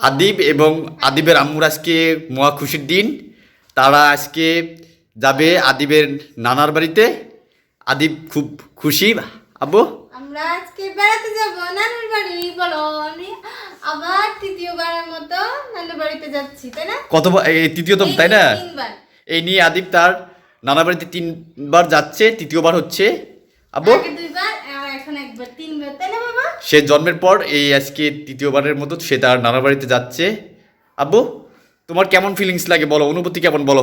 আদিব এবং আদিবের আম্মুর আজকে মহা খুশির দিন। তারা আজকে যাবে আদিবের নানার বাড়িতে। আদিব খুব খুশি। আব্বু? আমরা আজকে বেড়াতে যাব নানুর বাড়ি বলো। আমি আবার তৃতীয়বারের মতো নানুর বাড়িতে যাচ্ছি তাই না? কত এই তৃতীয়তম তাই না? এই নিয়ে আদিব তার নানা বাড়িতে তিনবার যাচ্ছে তৃতীয়বার হচ্ছে। আব্বু? দুইবার আর এখন একবার তিনবার তাই না বাবা সে জন্মের পর এই আজকে তৃতীয়বারের মতো সে তার নানা বাড়িতে যাচ্ছে। আব্বু তোমার কেমন ফিলিংস লাগে বলো? অনুভূতি কেমন বলো?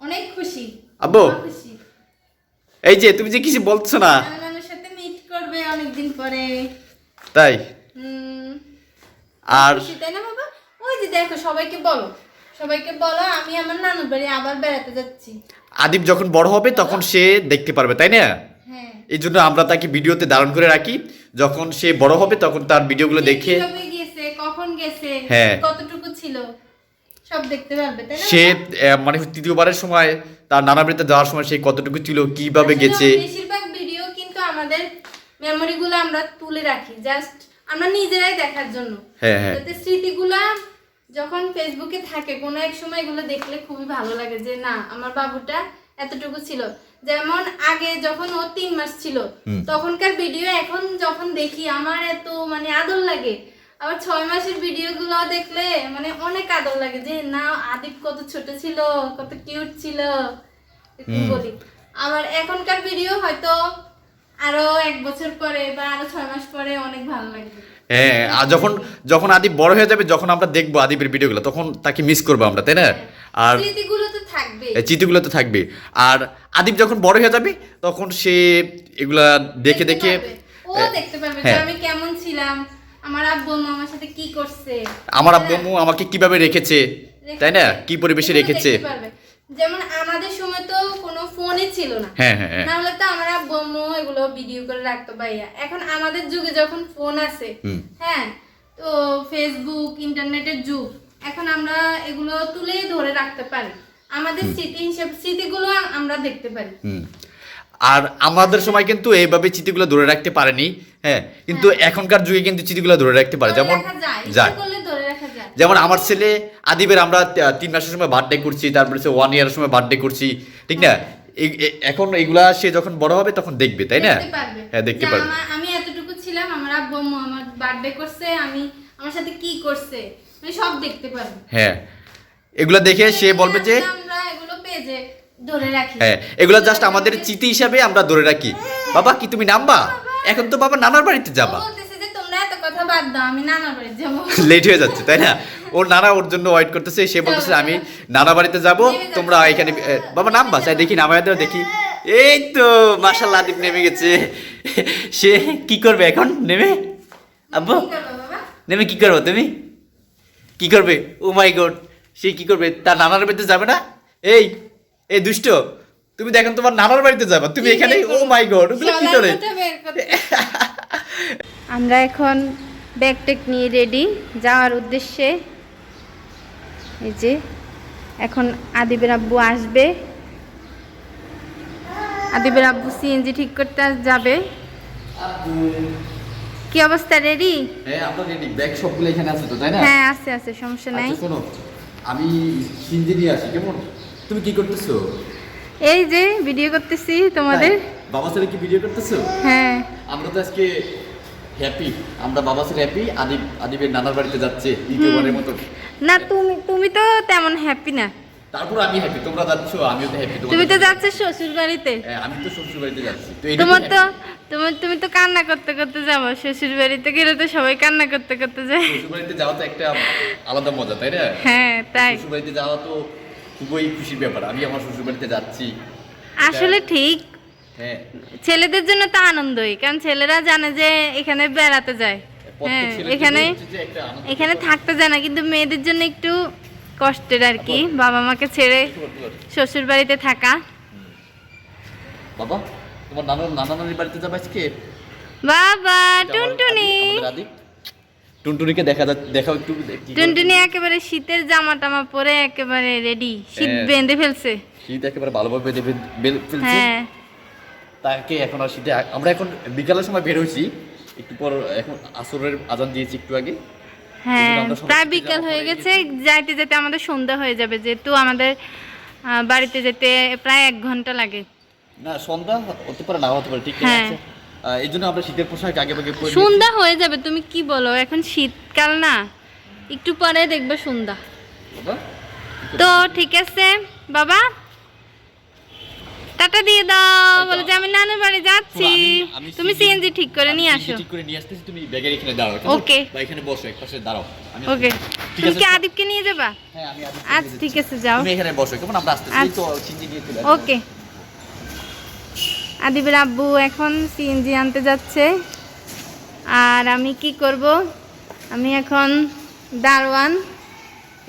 অনেক খুশি। আব্বু? এই যে তুমি যে কিছু বলছো না। সাথে মিট করবে অনেকদিন পরে। তাই? আর তাই না বাবা? ওই যে দেখো সবাইকে বলো। সবাইকে বলো আমি আমার নানুর বাড়ি আবার বেড়াতে যাচ্ছি। আদিব যখন বড় হবে তখন সে দেখতে পারবে তাই না? হ্যাঁ এই জন্য আমরা তাকে ভিডিওতে ধারণ করে রাখি। যখন সে বড় হবে তখন তার ভিডিওগুলো দেখে কখন গেছে? হ্যাঁ। কতটুকু ছিল? সব দেখতে পারবে তাই না? সে মানে তৃতীয়বারের সময় তার নানা বাড়িতে যাওয়ার সময় সে কতটুকু ছিল কীভাবে গেছে? বেশিরভাগ ভিডিও কিন্তু আমাদের মেমোরিগুলো আমরা তুলে রাখি জাস্ট আমরা নিজেরাই দেখার জন্য। হ্যাঁ হ্যাঁ। স্মৃতিগুলা যখন ফেসবুকে থাকে কোনো এক সময় এগুলো দেখলে খুবই ভালো লাগে যে না আমার বাবুটা এতটুকু ছিল। যেমন আগে যখন ও তিন মাস ছিল তখনকার ভিডিও এখন যখন দেখি আমার এত মানে আদর লাগে। আবার ছয় মাসের ভিডিওগুলো দেখলে মানে অনেক আদর লাগে যে না আদিপ কত ছোট ছিল কত কিউট ছিল। বলি। আবার এখনকার ভিডিও হয়তো আরও এক বছর পরে বা আরও ছয় মাস পরে অনেক ভালো লাগবে হ্যাঁ আর যখন যখন আদিব বড় হয়ে যাবে যখন আমরা দেখব আদিবের ভিডিওগুলো তখন তাকে মিস করব আমরা তাই না? আর স্মৃতিগুলো তো থাকবে এই তো থাকবে আর আদিব যখন বড় হয়ে যাবে তখন সে এগুলা দেখে দেখে হ্যাঁ। আমি কেমন ছিলাম আমার আব্বু আমার সাথে কি করছে। আমার আব্বু আম্মু আমাকে কীভাবে রেখেছে তাই না? কি পরিবেশে রেখেছে? যেমন আমাদের সময় তো কোনো ফোনই ছিল না। হ্যাঁ হ্যাঁ হ্যাঁ। না হলে তো আমার আব্বু এগুলো ভিডিও করে রাখতো ভাইয়া। এখন আমাদের যুগে যখন ফোন আছে হ্যাঁ তো ফেসবুক ইন্টারনেটের যুগ। এখন আমরা এগুলো তুলে ধরে রাখতে পারি। আমাদের স্মৃতি হিসেবে স্মৃতিগুলো আমরা দেখতে পারি। আর আমাদের সময় কিন্তু এইভাবে চিঠিগুলো ধরে রাখতে পারেনি হ্যাঁ? কিন্তু এখনকার যুগে কিন্তু চিঠিগুলো ধরে রাখতে পারে। যেমন যায়। যেমন আমার ছেলে আদিবের আমরা তিন মাসের সময় বার্থডে করছি তারপরে সে ওয়ান ইয়ারের সময় বার্থডে করছি ঠিক না? এ- এখন এগুলা সে যখন বড় হবে তখন দেখবে তাই না? হ্যাঁ দেখতে পারবে। আমি এতটুকু ছিলাম আমার আব্বু আমার বার্থডে করছে আমি আমার সাথে কি করছে? মানে সব দেখতে পারবে। হ্যাঁ। এগুলা দেখে সে বলবে যে আমরা এগুলো পেজে ধরে রাখি। হ্যাঁ এগুলা জাস্ট আমাদের স্মৃতি হিসাবে আমরা ধরে রাখি। বাবা কি তুমি নামবা? এখন তো বাবা নানার বাড়িতে যাবা। বলতেছে যে তোমরা এত কথা বাদ দাও আমি নানা বাড়ি যাব। লেট হয়ে যাচ্ছে তাই না? ওর নানা ওর জন্য ওয়েট করতেছে সে বলতেছে আমি নানা বাড়িতে যাব তোমরা এখানে বাবা নামবা চাই দেখি নামায় দাও দেখি। এই তো মাসাল্লাহ আদিব নেমে গেছে। সে কি করবে এখন? নেমে? আব্বু? নেমে কি করব তুমি? কি করবে? ও মাই গড সে কি করবে? তার নানার বাড়িতে যাবে না? এই এই দুষ্ট তুমি দেখেন তোমার নানার বাড়িতে যাবা তুমি এখানে ও মাই গড ওগুলো কি করে। আমরা এখন ব্যাগ টেক নিয়ে রেডি যাওয়ার উদ্দেশ্যে। এই যে এখন আদিবের আব্বু আসবে। আদিবের আব্বু সিএনজি ঠিক করতে যাবে। কি অবস্থা রেডি হ্যাঁ আমরা রেডি ব্যাগ সবগুলো এখানে আছে তো তাই না? হ্যাঁ আছে আছে সমস্যা নাই। আচ্ছা শোনো আমি সিনজি নিয়ে আসি কেমন? তুমি কি করতেছো? এই যে ভিডিও করতেছি তোমাদের। বাবা ছেলে কি ভিডিও করতেছো? হ্যাঁ। আমরা তো আজকে হ্যাপি আমরা বাবা ছেলে হ্যাপি আদিব আদিবের নানার বাড়িতে যাচ্ছে দ্বিতীয়বারের মতো। না তুমি তুমি তো তেমন হ্যাপি না। তারপর আমি হ্যাপি তোমরা যাচ্ছ আমিও তো হ্যাপি তুমি তো যাচ্ছ শ্বশুর বাড়িতে হ্যাঁ, আমি তো শ্বশুর বাড়িতে যাচ্ছি তো তোমার তো তোমার তুমি তো কান্না করতে করতে যাব শ্বশুর বাড়িতে গেলে তো সবাই কান্না করতে করতে যায়। শ্বশুর বাড়িতে যাওয়া তো একটা আলাদা মজা তাই না? হ্যাঁ তাই। শ্বশুর বাড়িতে যাওয়া তো খুবই খুশির ব্যাপার। আমি আমার শ্বশুর বাড়িতে যাচ্ছি। আসলে ঠিক। হ্যাঁ। ছেলেদের জন্য তো আনন্দই কারণ ছেলেরা জানে যে এখানে বেড়াতে যায়। হ্যাঁ এখানে এখানে থাকতে যায় না কিন্তু মেয়েদের জন্য একটু কষ্টের আর কি। বাবা মাকে ছেড়ে শ্বশুর বাড়িতে থাকা। বাবা? তোমার নানা নানা নানির বাড়িতে যাবে আজকে? বাবা টুনটুনি। টুনটুনিকে দেখা দেখাও একটু টুনটুনি একেবারে শীতের জামা টামা পরে একেবারে রেডি শীত হ্যাঁ। বেঁধে ফেলছে। শীত একেবারে ভালোভাবে বেঁধে ফেলছে। হ্যাঁ। তাকে এখন আর শীতে আমরা এখন বিকালের সময় বের হয়েছি। একটু পর এখন আসরের আজান দিয়েছি একটু আগে। হ্যাঁ প্রায় বিকেল হয়ে গেছে। যাইতে যেতে আমাদের সন্ধ্যা হয়ে যাবে। যেহেতু আমাদের বাড়িতে যেতে প্রায় এক ঘণ্টা লাগে। না সন্ধ্যা হতে পারে না হতে পারে ঠিক হ্যাঁ। আছে। এই জন্য আমরা শীতের পোশাক আগে ভাগে পরে সন্ধ্যা হয়ে যাবে তুমি কি বলো? এখন শীতকাল না একটু পরে দেখবে সন্ধ্যা। তো ঠিক আছে বাবা। টাটা দিয়ে দাও বলে যে আমি নানুর বাড়ি যাচ্ছি। তুমি সিএনজি ঠিক করে নিয়ে আসো। ঠিক করে নিয়ে আসতেছি তুমি ব্যাগের এখানে. আছে? বা এখানে বসো এক পাশে দাঁড়াও। ওকে। তুমি কি আদিবকে নিয়ে যাবা? হ্যাঁ আমি আগে আচ্ছা ঠিক আছে যাও। তুমি এখানে বসো কেমন? আমরা আসতেছি আচ্ছা। তো নিয়ে চলে ওকে। আদিবের আব্বু এখন সিএনজি আনতে যাচ্ছে। আর আমি কি করব? আমি এখন দারওয়ান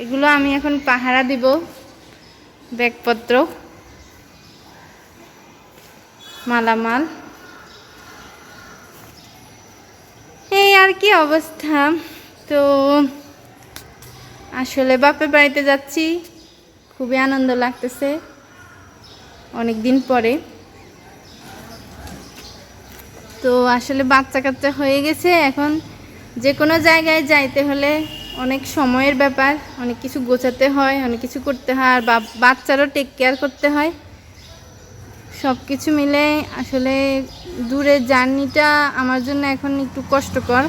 এগুলো আমি এখন পাহারা দিব, ব্যাগপত্র, মালামাল। এই আর কি অবস্থা? তো আসলে বাপের বাড়িতে যাচ্ছি। খুবই আনন্দ লাগতেছে। অনেক দিন পরে। তো আসলে বাচ্চা কাচ্চা হয়ে গেছে। এখন যে কোনো জায়গায় যাইতে হলে অনেক সময়ের ব্যাপার, অনেক কিছু গোছাতে হয়, অনেক কিছু করতে হয়, আর বাচ্চারও টেক কেয়ার করতে হয়। সব কিছু মিলে আসলে দূরের জার্নিটা আমার জন্য এখন একটু কষ্টকর।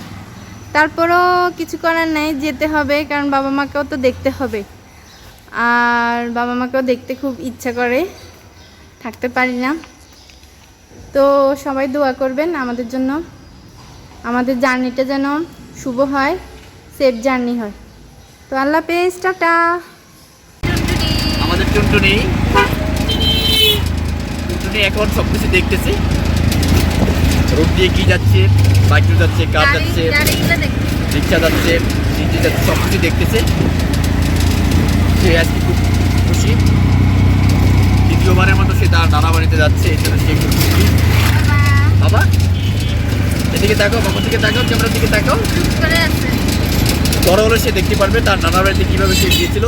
তারপরও কিছু করার নেই, যেতে হবে, কারণ বাবা মাকেও তো দেখতে হবে। আর বাবা মাকেও দেখতে খুব ইচ্ছা করে, থাকতে পারি না। তো সবাই দোয়া করবেন আমাদের জন্য। আমাদের জার্নিটা যেন শুভ হয় সেফ জার্নি হয়। তো আল্লাহ পেজ টাটা। আমাদের টুনটুনি। টুনটুনি এখন সব কিছু দেখতেছে। রোড দিয়ে কি যাচ্ছে বাইক যাচ্ছে কার যাচ্ছে রিক্সা যাচ্ছে যাচ্ছে সব কিছু দেখতেছে। সে আজকে খুব খুশি। দ্বিতীয়বারের মতো সে তার নানা বাড়িতে যাচ্ছে এই জন্য সে খুব খুশি। বাবা এদিকে তাকাও বাবার দিকে তাকাও ক্যামেরার দিকে তাকাও। বড় হলে সে দেখতে পারবে তার নানা বাড়িতে কীভাবে সে গিয়েছিল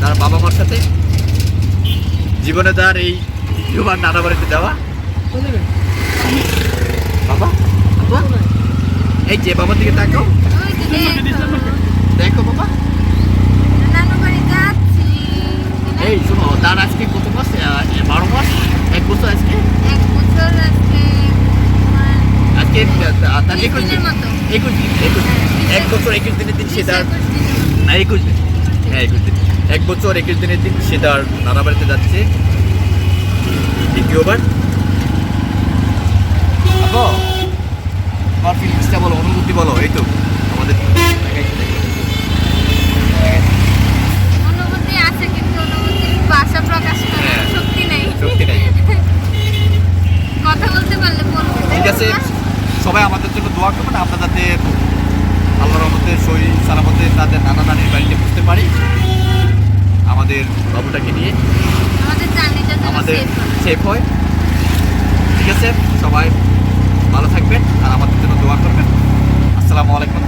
তার বাবা মার সাথে। জীবনে তার এই দ্বিতীয়বার নানা বাড়িতে যাওয়া। বাবা বাবা এই যে বাবার দিকে তাকাও। দেখো বাবা। এই শোনো তার আজকে মাস বারো মাস? এক বছর আজকে? আজকে তার একুশ দিন। একুশ দিন একুশ এক বছর একুশ দিনের দিন সে তার না একুশ দিন। হ্যাঁ একুশ দিন। এক বছর একুশ দিনের দিন সে তার নানা বাড়িতে যাচ্ছে। দ্বিতীয়বার। আপু, তোমার ফিলিংসটা বলো অনুভূতি বলো এই তো আমাদের দেখাইছে, দেখাইছে। অনুভূতি আছে কিন্তু অনুভূতির ভাষা প্রকাশ করার হ্যাঁ। শক্তি নেই সত্যি নাই কথা বলতে পারলে বলব ঠিক আছে সবাই আমাদের জন্য দোয়া করবেন আমরা যাতে আল্লাহর রহমতে সই সালামতে তাদের নানা নানির বাড়িতে বুঝতে পারি। আমাদের বাবুটাকে নিয়ে। আমাদের। সেফ হয়। ঠিক আছে? সবাই ভালো থাকবেন আর আমাদের জন্য দোয়া করবেন। আসসালামু আলাইকুম।